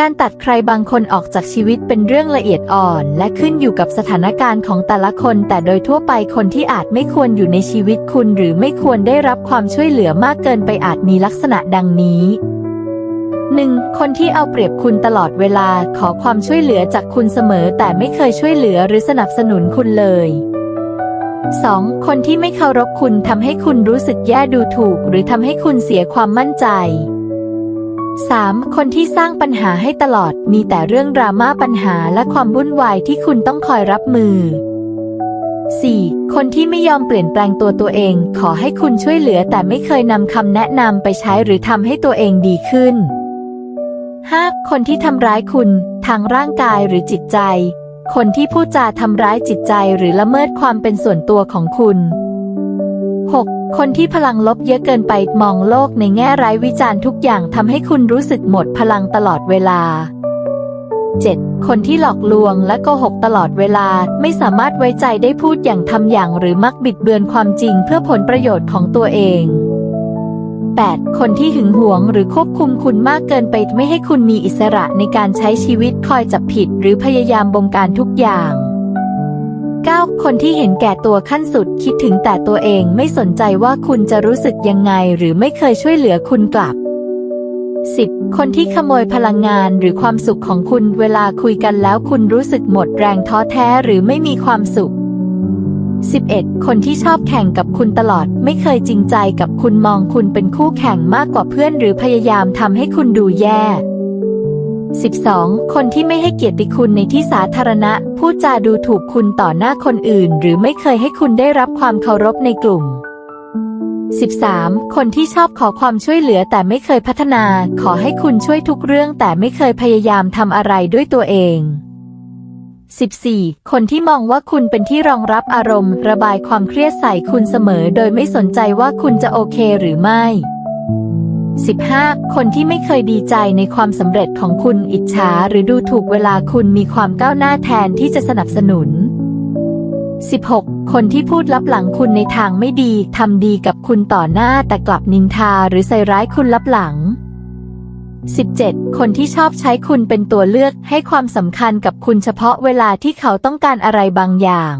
การตัดใครบางคนออกจากชีวิตเป็นเรื่องละเอียดอ่อน และขึ้นอยู่กับสถานการณ์ของแต่ละคน แต่โดยทั่วไปคนที่อาจไม่ควรอยู่ในชีวิตคุณ หรือไม่ควรได้รับความช่วยเหลือมากเกินไปอาจมีลักษณะดังนี้ 1. คนที่เอาเปรียบคุณตลอดเวลาขอความช่วยเหลือจากคุณเสมอ แต่ไม่เคยช่วยเหลือหรือสนับสนุนคุณเลย 2. คนที่ไม่เคารพคุณทำให้คุณรู้สึกแย่ดูถูก หรือทำให้คุณเสียความมั่นใจ 3. คนที่สร้างปัญหาให้ตลอดมีแต่เรื่องดราม่าปัญหาและความวุ่นวายที่คุณต้องคอยรับมือ 4. คนที่ไม่ยอมเปลี่ยนแปลงตัวตัวเอง ขอให้คุณช่วยเหลือแต่ไม่เคยนำคำแนะนำไปใช้หรือทำให้ตัวเองดีขึ้น 5. คนที่ทำร้ายคุณ ทางร่างกายหรือจิตใจ คนที่พูดจาทำร้ายจิตใจหรือละเมิดความเป็นส่วนตัวของคุณ 6. คนที่พลังลบเยอะเกินไปมองโลกในแง่ร้ายวิจารณ์ทุกอย่างทำให้คุณรู้สึกหมดพลังตลอดเวลา 7. คนที่หลอกลวงและโกหกตลอดเวลาไม่สามารถไว้ใจได้พูดอย่างทำอย่างหรือมักบิดเบือนความจริงเพื่อผลประโยชน์ของตัวเอง 8. คนที่หึงหวงหรือควบคุมคุณมากเกินไปไม่ให้คุณมีอิสระในการใช้ชีวิตคอยจับผิดหรือพยายามบงการทุกอย่าง 9. คนที่เห็นแก่ตัวขั้นสุดคิดถึงแต่ตัวเองไม่สนใจว่าคุณจะรู้สึกยังไงหรือไม่เคยช่วยเหลือคุณกลับ 10. คนที่ขโมยพลังงานหรือความสุขของคุณเวลาคุยกันแล้วคุณรู้สึกหมดแรงท้อแท้หรือไม่มีความสุข 11. คนที่ชอบแข่งกับคุณตลอดไม่เคยจริงใจกับคุณมองคุณเป็นคู่แข่งมากกว่าเพื่อนหรือพยายามทำให้คุณดูแย่ 12. คนที่ไม่ให้เกียรติคุณในที่สาธารณะ พูดจาดูถูกคุณต่อหน้าคนอื่น หรือไม่เคยให้คุณได้รับความเคารพในกลุ่ม 13. คนที่ชอบขอความช่วยเหลือแต่ไม่เคยพัฒนา ขอให้คุณช่วยทุกเรื่องแต่ไม่เคยพยายามทำอะไรด้วยตัวเอง 14. คนที่มองว่าคุณเป็นที่รองรับอารมณ์ ระบายความเครียดใส่คุณเสมอ โดยไม่สนใจว่าคุณจะโอเคหรือไม่ 15. คนที่ไม่เคยดีใจในความสำเร็จของคุณอิจฉาหรือดูถูกเวลาคุณมีความก้าวหน้าแทนที่จะสนับสนุน 16. คนที่พูดลับหลังคุณในทางไม่ดีทำดีกับคุณต่อหน้าแต่กลับนินทาหรือใส่ร้ายคุณลับหลัง 17. คนที่ชอบใช้คุณเป็นตัวเลือกให้ความสำคัญกับคุณเฉพาะเวลาที่เขาต้องการอะไรบางอย่าง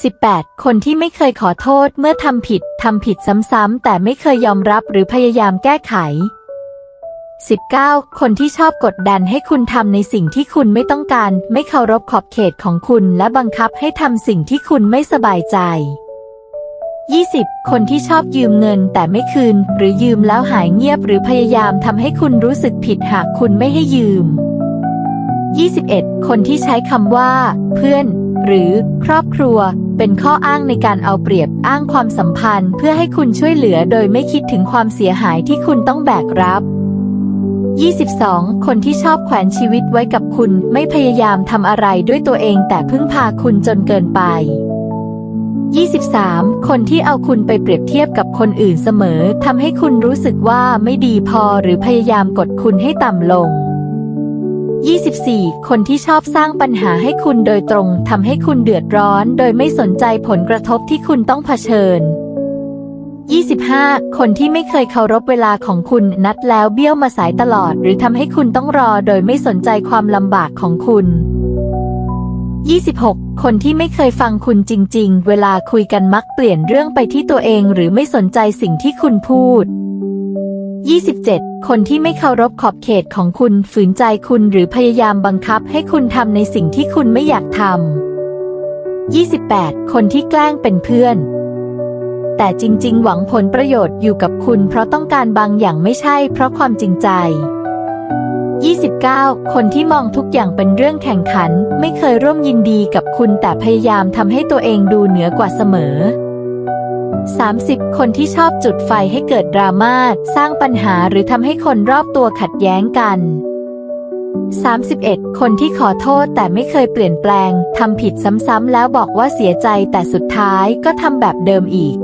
18. คนที่ไม่เคยขอโทษเมื่อทำผิด ทำผิดซ้ำๆแต่ไม่เคยยอมรับหรือพยายามแก้ไข 19. คนที่ชอบกดดันให้คุณทำในสิ่งที่คุณไม่ต้องการ ไม่เคารพขอบเขตของคุณและบังคับให้ทำสิ่งที่คุณไม่สบายใจ 20. คนที่ชอบยืมเงินแต่ไม่คืน หรือยืมแล้วหายเงียบหรือพยายามทำให้คุณรู้สึกผิดหากคุณไม่ให้ยืม 21. คนที่ใช้คำว่า เพื่อน หรือ ครอบครัว เป็นข้ออ้างในการเอาเปรียบอ้างความสัมพันธ์ เพื่อให้คุณช่วยเหลือโดยไม่คิดถึงความเสียหายที่คุณต้องแบกรับ 22. คนที่ชอบแขวนชีวิตไว้กับคุณไม่พยายามทำอะไรด้วยตัวเองแต่พึ่งพาคุณจนเกินไป 23. คนที่เอาคุณไปเปรียบเทียบกับคนอื่นเสมอทำให้คุณรู้สึกว่าไม่ดีพอหรือพยายามกดคุณให้ต่ำลง 24. คนที่ชอบสร้างปัญหาให้คุณโดยตรงทำให้คุณเดือดร้อน โดยไม่สนใจผลกระทบที่คุณต้องเผชิญ 25. คนที่ไม่เคยเคารพเวลาของคุณนัดแล้วเบี้ยวมาสายตลอด หรือทำให้คุณต้องรอโดยไม่สนใจความลำบากของคุณ 26. คนที่ไม่เคยฟังคุณจริง ๆ เวลาคุยกันมักเปลี่ยนเรื่องไปที่ตัวเองหรือไม่สนใจสิ่งที่คุณพูด 27. คนที่ไม่เคารพขอบเขตของคุณฝืนใจคุณหรือพยายามบังคับให้คุณทำในสิ่งที่คุณไม่อยากทำ 28. คนที่แกล้งเป็นเพื่อน แต่จริง ๆ หวังผลประโยชน์อยู่กับคุณ เพราะต้องการบางอย่างไม่ใช่ เพราะความจริงใจ 29. คนที่มองทุกอย่างเป็นเรื่องแข่งขัน ไม่เคยร่วมยินดีกับคุณแต่พยายามทำให้ตัวเองดูเหนือกว่าเสมอ 30. คนที่ชอบจุดไฟให้เกิดดราม่าสร้างปัญหาหรือทำให้คนรอบตัวขัดแย้งกัน 31. คนที่ขอโทษแต่ไม่เคยเปลี่ยนแปลงทำผิดซ้ำๆแล้วบอกว่าเสียใจแต่สุดท้ายก็ทำแบบเดิมอีก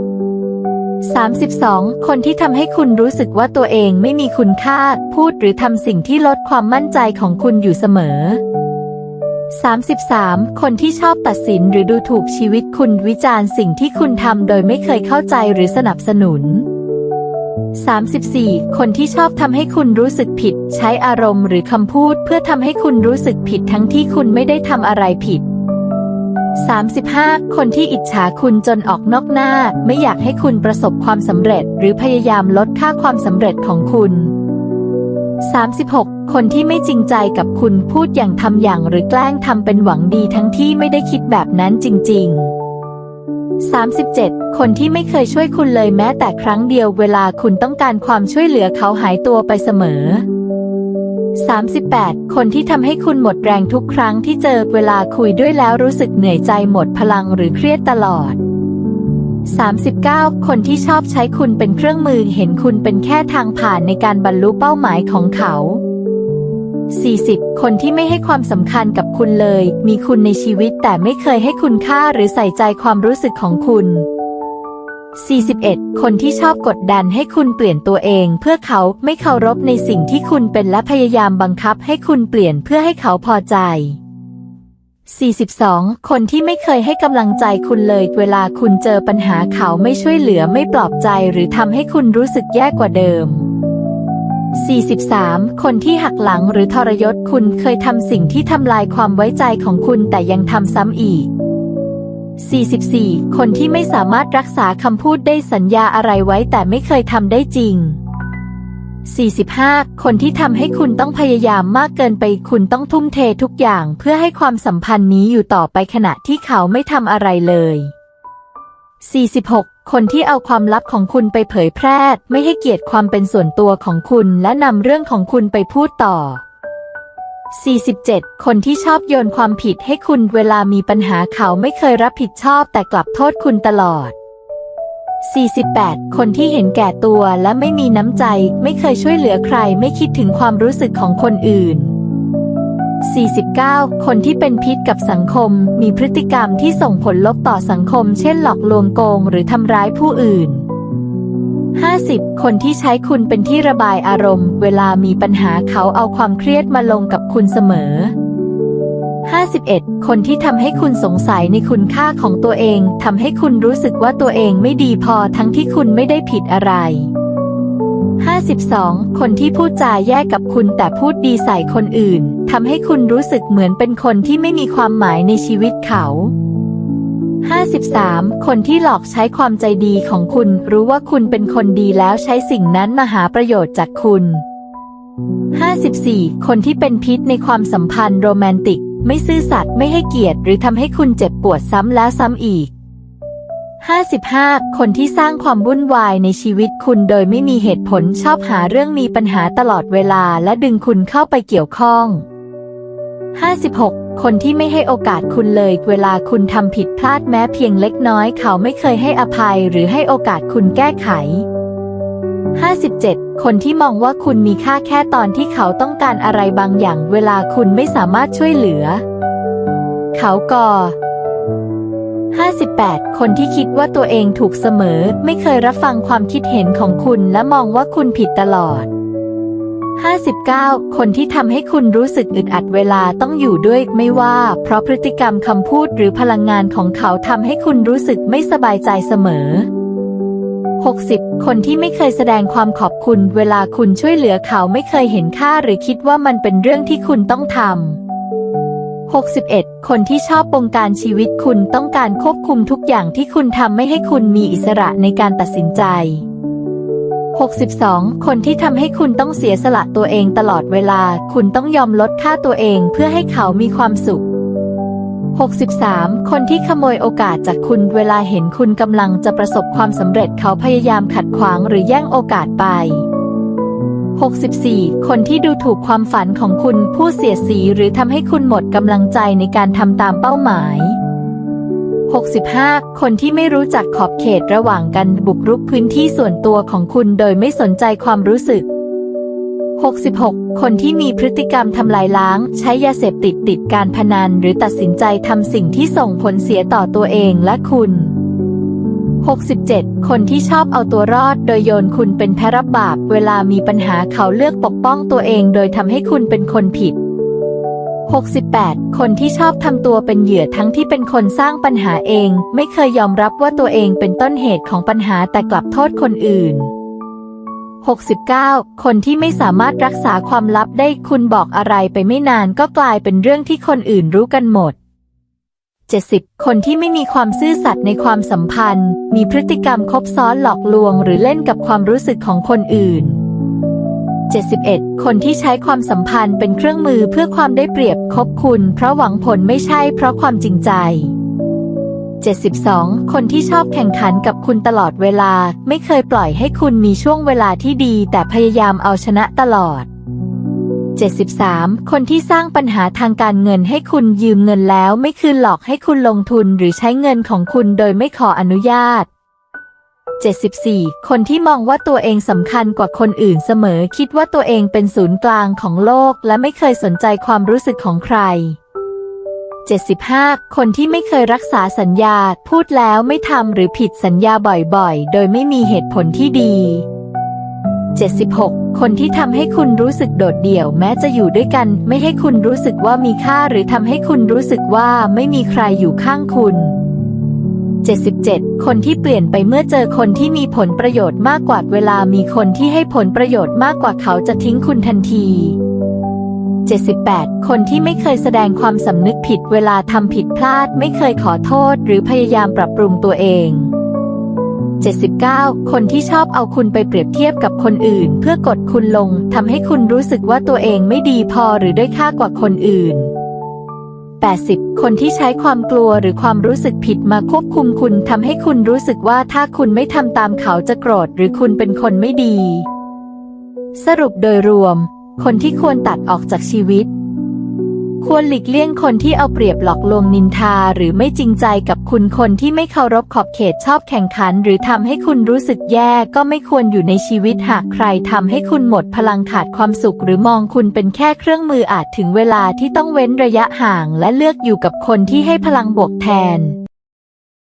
32. คนที่ทำให้คุณรู้สึกว่าตัวเองไม่มีคุณค่า พูดหรือทำสิ่งที่ลดความมั่นใจของคุณอยู่เสมอ 33. คนที่ชอบตัดสินหรือดูถูกชีวิตคุณวิจารณ์สิ่งที่คุณทำโดยไม่เคยเข้าใจหรือสนับสนุน 34 คนที่ชอบทำให้คุณรู้สึกผิด ใช้อารมณ์หรือคำพูดเพื่อทำให้คุณรู้สึกผิดทั้งที่คุณไม่ได้ทำอะไรผิด 35 คนที่อิจฉาคุณจนออกนอกหน้า ไม่อยากให้คุณประสบความสำเร็จ หรือพยายามลดค่าความสำเร็จของคุณ 36 คนที่ไม่จริงใจกับคุณพูดอย่างทำอย่างหรือแกล้งทำเป็นหวังดีทั้งที่ไม่ได้คิดแบบนั้นจริง ๆ 37 คนที่ไม่เคยช่วยคุณเลยแม้แต่ครั้งเดียวเวลาคุณต้องการความช่วยเหลือเขาหายตัวไปเสมอ 38 คนที่ทำให้คุณหมดแรงทุกครั้งที่เจอเวลาคุยด้วยแล้วรู้สึกเหนื่อยใจหมดพลังหรือเครียดตลอด 39 คนที่ชอบใช้คุณเป็นเครื่องมือเห็นคุณเป็นแค่ทางผ่านในการบรรลุเป้าหมายของเขา 40 คนที่ไม่ให้ความสำคัญกับคุณเลย มีคุณในชีวิตแต่ไม่เคยให้คุณค่าหรือใส่ใจความรู้สึกของคุณ 41 คนที่ชอบกดดันให้คุณเปลี่ยนตัวเอง เพื่อเขาไม่เคารพในสิ่งที่คุณเป็นและพยายามบังคับให้คุณเปลี่ยนเพื่อให้เขาพอใจ 42 คนที่ไม่เคยให้กำลังใจคุณเลย เวลาคุณเจอปัญหาเขาไม่ช่วยเหลือไม่ปลอบใจหรือทำให้คุณรู้สึกแย่กว่าเดิม 43 คนที่หักหลังหรือทรยศคุณเคยทำสิ่งที่ทำลายความไว้ใจของคุณแต่ยังทำซ้ำอีก 44 คนที่ไม่สามารถรักษาคำพูดได้สัญญาอะไรไว้แต่ไม่เคยทำได้จริง 45 คนที่ทำให้คุณต้องพยายามมากเกินไป คุณต้องทุ่มเททุกอย่างเพื่อให้ความสัมพันธ์นี้อยู่ต่อไปขณะที่เขาไม่ทำอะไรเลย 46 คนที่เอาความลับของคุณไปเผยแพร่ ไม่ให้เกียรติความเป็นส่วนตัวของคุณและนำเรื่องของคุณไปพูดต่อ 47 คนที่ชอบโยนความผิดให้คุณเวลามีปัญหาเขาไม่เคยรับผิดชอบแต่กลับโทษคุณตลอด 48 คนที่เห็นแก่ตัวและไม่มีน้ำใจ ไม่เคยช่วยเหลือใครไม่คิดถึงความรู้สึกของคนอื่น 49 คนที่เป็นพิษกับสังคม มีพฤติกรรมที่ส่งผลลบต่อสังคม เช่นหลอกลวงโกงหรือทำร้ายผู้อื่น 50 คนที่ใช้คุณเป็นที่ระบายอารมณ์ เวลามีปัญหาเขาเอาความเครียดมาลงกับคุณเสมอ 51 คนที่ทำให้คุณสงสัยในคุณค่าของตัวเองทำให้คุณรู้สึกว่าตัวเองไม่ดีพอทั้งที่คุณไม่ได้ผิดอะไร 52 คนที่พูดจาแย่กับคุณแต่พูดดีใส่คนอื่นทำให้คุณรู้สึกเหมือนเป็นคนที่ไม่มีความหมายในชีวิตเขา 53 คนที่หลอกใช้ความใจดีของคุณ รู้ว่าคุณเป็นคนดีแล้วใช้สิ่งนั้นมาหาประโยชน์จากคุณ 54 คนที่เป็นพิษในความสัมพันธ์โรแมนติก ไม่ซื่อสัตย์ไม่ให้เกียรติหรือทำให้คุณเจ็บปวดซ้ำแล้วซ้ำอีก 55 คนที่สร้างความวุ่นวายในชีวิตคุณโดยไม่มีเหตุผลชอบหาเรื่องมีปัญหาตลอดเวลาและดึงคุณเข้าไปเกี่ยวข้อง 56 คนที่ไม่ให้โอกาสคุณเลยเวลาคุณทำผิดพลาดแม้เพียงเล็กน้อยเขาไม่เคยให้อภัยหรือให้โอกาสคุณแก้ไข 57 คนที่มองว่าคุณมีค่าแค่ตอนที่เขาต้องการอะไรบางอย่างเวลาคุณไม่สามารถช่วยเหลือ เขาก่อ58 คนที่คิดว่าตัวเองถูกเสมอ ไม่เคยรับฟังความคิดเห็นของคุณและมองว่าคุณผิดตลอด 59 คนที่ทำให้คุณรู้สึกอึดอัดเวลาต้องอยู่ด้วยไม่ว่า เพราะพฤติกรรมคำพูดหรือพลังงานของเขาทำให้คุณรู้สึกไม่สบายใจเสมอ 60 คนที่ไม่เคยแสดงความขอบคุณ เวลาคุณช่วยเหลือเขาไม่เคยเห็นค่าหรือคิดว่ามันเป็นเรื่องที่คุณต้องทำ 61 คนที่ชอบบงการชีวิตคุณต้องการควบคุมทุกอย่างที่คุณทำไม่ให้คุณมีอิสระในการตัดสินใจ 62 คนที่ทำให้คุณต้องเสียสละตัวเองตลอดเวลา คุณต้องยอมลดค่าตัวเองเพื่อให้เขามีความสุข 63 คนที่ขโมยโอกาสจากคุณเวลาเห็นคุณกำลังจะประสบความสำเร็จเขาพยายามขัดขวางหรือแย่งโอกาสไป 64 คนที่ดูถูกความฝันของคุณผู้เสียสีหรือทำให้คุณหมดกำลังใจในการทำตามเป้าหมาย 65 คนที่ไม่รู้จักขอบเขตระหว่างกันบุกรุกพื้นที่ส่วนตัวของคุณโดยไม่สนใจความรู้สึก 66 คนที่มีพฤติกรรมทำลายล้าง ใช้ยาเสพติดติดการพนัน หรือตัดสินใจทำสิ่งที่ส่งผลเสียต่อตัวเองและคุณ 67 คนที่ชอบเอาตัวรอดโดยโยนคุณเป็นแพรับบาป เวลามีปัญหาเขาเลือกปกป้องตัวเอง โดยทำให้คุณเป็นคนผิด 68 คนที่ชอบทำตัวเป็นเหยื่อทั้งที่เป็นคนสร้างปัญหาเอง ไม่เคยยอมรับว่าตัวเองเป็นต้นเหตุของปัญหาแต่กลับโทษคนอื่น 69 คนที่ไม่สามารถรักษาความลับได้คุณบอกอะไรไปไม่นานก็กลายเป็นเรื่องที่คนอื่นรู้กันหมด 70 คนที่ไม่มีความซื่อสัตย์ในความสัมพันธ์ มีพฤติกรรมคบซ้อนหลอกลวง หรือเล่นกับความรู้สึกของคนอื่น 71 คนที่ใช้ความสัมพันธ์เป็นเครื่องมือเพื่อความได้เปรียบคบคุณ เพราะหวังผลไม่ใช่เพราะความจริงใจ 72 คนที่ชอบแข่งขันกับคุณตลอดเวลา ไม่เคยปล่อยให้คุณมีช่วงเวลาที่ดี แต่พยายามเอาชนะตลอด 73 คนที่สร้างปัญหาทางการเงินให้คุณยืมเงินแล้วไม่คืนหลอกให้คุณลงทุนหรือใช้เงินของคุณโดยไม่ขออนุญาต 74 คนที่มองว่าตัวเองสำคัญกว่าคนอื่นเสมอ คิดว่าตัวเองเป็นศูนย์กลางของโลก และไม่เคยสนใจความรู้สึกของใคร 75 คนที่ไม่เคยรักษาสัญญา พูดแล้วไม่ทำหรือผิดสัญญาบ่อยๆ โดยไม่มีเหตุผลที่ดี 76 คนที่ทำให้คุณรู้สึกโดดเดี่ยวแม้จะอยู่ด้วยกัน ไม่ให้คุณรู้สึกว่ามีค่าหรือทำให้คุณรู้สึกว่าไม่มีใครอยู่ข้างคุณ 77 คนที่เปลี่ยนไปเมื่อเจอคนที่มีผลประโยชน์มากกว่าเวลามีคนที่ให้ผลประโยชน์มากกว่าเขาจะทิ้งคุณทันที 78 คนที่ไม่เคยแสดงความสำนึกผิดเวลาทำผิดพลาดไม่เคยขอโทษหรือพยายามปรับปรุงตัวเอง 79 คนที่ชอบเอาคุณไปเปรียบเทียบกับคนอื่น เพื่อกดคุณลงทำให้คุณรู้สึกว่าตัวเองไม่ดีพอหรือด้อยค่ากว่าคนอื่น 80 คนที่ใช้ความกลัวหรือความรู้สึกผิดมาควบคุมคุณทำให้คุณรู้สึกว่าถ้าคุณไม่ทำตามเขาจะโกรธหรือคุณเป็นคนไม่ดี สรุปโดยรวม คนที่ควรตัดออกจากชีวิต ควรหลีกเลี่ยงคนที่เอาเปรียบหลอกลวงนินทาหรือไม่จริงใจกับคุณคนที่ไม่เคารพขอบเขตชอบแข่งขัน หรือทำให้คุณรู้สึกแย่ก็ไม่ควรอยู่ในชีวิตหากใครทำให้คุณหมดพลังขาดความสุข หรือมองคุณเป็นแค่เครื่องมืออาจถึงเวลาที่ต้องเว้นระยะห่าง และเลือกอยู่กับคนที่ให้พลังบวกแทน